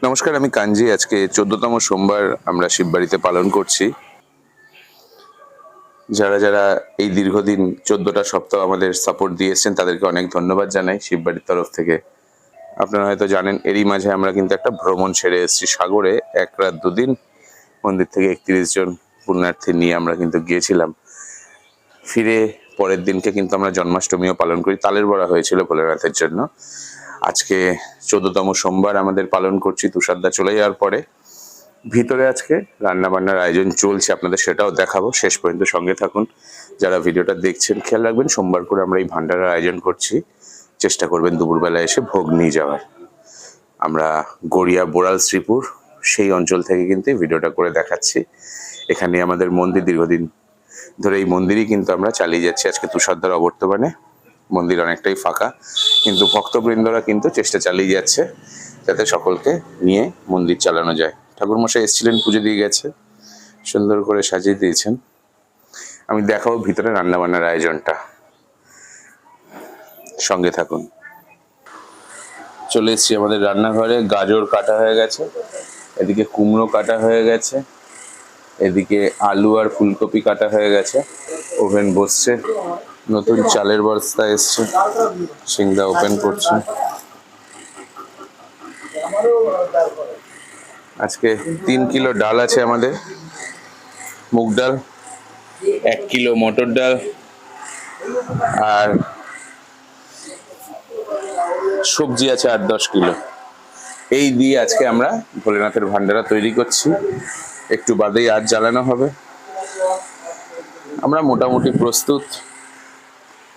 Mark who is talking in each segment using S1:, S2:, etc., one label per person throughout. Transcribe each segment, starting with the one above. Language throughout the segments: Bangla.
S1: নমস্কার, আমি কাঞ্জি। আজকে চোদ্দতম সোমবার আমরা শিববাড়িতে পালন করছি। যারা যারা এই দীর্ঘদিন চোদ্দটা সপ্তাহ আমাদের সাপোর্ট দিয়েছেন, তাদেরকে অনেক ধন্যবাদ জানাই শিববাড়ির তরফ থেকে। আপনারা হয়তো জানেন, এরই মাঝে আমরা কিন্তু একটা ভ্রমণ সেরে এসেছি সাগরে। এক রাত, দুদিন, মন্দির থেকে একত্রিশ জন পুণ্যার্থী নিয়ে আমরা কিন্তু গিয়েছিলাম। ফিরে পরের দিনকে কিন্তু আমরা জন্মাষ্টমীও পালন করি। তালের বড়া হয়েছিল ভোলেনাথের জন্য। আজকে চোদ্দতম সোমবার আমাদের পালন করছি, তুষারদা চলে যাওয়ার পরে। ভিতরে আজকে রান্না বান্নার আয়োজন চলছে, আপনাদের সেটাও দেখাবো। শেষ পর্যন্ত সঙ্গে থাকুন, যারা ভিডিওটা দেখছেন, খেয়াল রাখবেন, সোমবার করে আমরা এই ভান্ডারের আয়োজন করছি। চেষ্টা করবেন দুপুরবেলা এসে ভোগ নিয়ে যাওয়ার। আমরা গড়িয়া, বোড়াল, শ্রীপুর সেই অঞ্চল থেকে কিন্তু ভিডিওটা করে দেখাচ্ছি। এখানে আমাদের মন্দির দীর্ঘদিন ধরে এই মন্দিরই কিন্তু আমরা চালিয়ে যাচ্ছি আজকে তুষারদার অবর্তমানে। মন্দির অনেকটাই ফাঁকা, কিন্তু ভক্তবৃন্দরা কিন্তু চেষ্টা চালিয়ে যাচ্ছে যাতে সকলকে নিয়ে মন্দির চালানো যায়। ঠাকুরমশাই এসেছিলেন, পুজো দিয়ে গেছে, সুন্দর করে সাজিয়ে দিয়েছেন। আমি দেখাবো ভিতরে রান্নাবান্নার আয়োজনটা। সঙ্গে থাকুন। চলে এসেছি আমাদের রান্নাঘরে, গাজর কাটা হয়ে গেছে, এদিকে কুমড়ো কাটা হয়ে গেছে, এদিকে আলু আর ফুলকপি কাটা হয়ে গেছে, ওভেন বসছে। নতুন চালের বস্তা এসছে। সিংদা ওপেন করছে। আজকে তিন কিলো ডাল আছে আমাদের। মুগ ডাল, এক কিলো মটর ডাল, আর সবজি আছে আট দশ কিলো। এই দিয়ে আজকে আমরা ভোলেনাথের ভান্ডারা তৈরি করছি। একটু বাদেই আজ জ্বালানো হবে। আমরা মোটামুটি প্রস্তুত।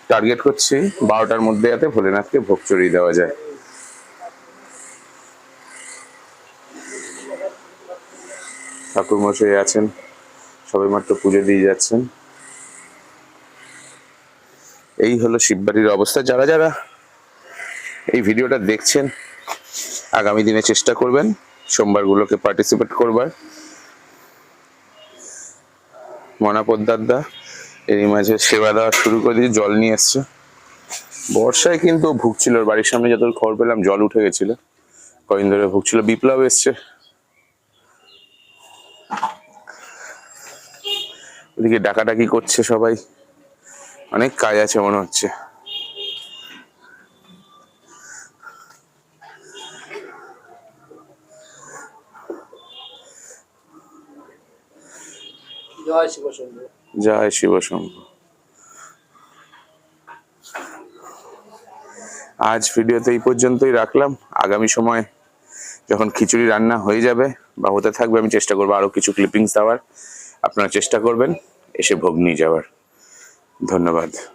S1: টার্গেট করছি বারোটার মধ্যে যাতে ভোলেনাথকে ভোগ চড়িয়ে দেওয়া যায়। ঠাকুর মশাই আছেন সবাই মাত্র পুজো দিয়ে যাচ্ছেন। এই হলো শিববাড়ির অবস্থা। যারা যারা এই ভিডিওটা দেখছেন, আগামী দিনে চেষ্টা করবেন সোমবারগুলোকে পার্টিসিপেট করবার। মনা পোদ্দারদা এরই মাঝে সেবা দেওয়া শুরু করে দিয়ে জল নিয়ে এসছে। বর্ষায় কিন্তু ভুগছিল বাড়ির সামনে যত খবর পেলাম, জল উঠে গেছিল। কদিন ধরে ভুগছিল, বিপ্লব এসছে। ওদিকে ডাকাডাকি করছে সবাই। অনেক কাজ আছে মনে হচ্ছে।
S2: জয় শিব
S1: জয় শিব শম্ভু। আজ ভিডিওতে এই পর্যন্তই রাখলাম। আগামী সময় যখন খিচুড়ি রান্না হয়ে যাবে বা হতে থাকবে, আমি চেষ্টা করব আরও কিছু ক্লিপিংস দেওয়ার। আপনারা চেষ্টা করবেন, এসে ভোগ নিয়ে যাওয়ার। ধন্যবাদ।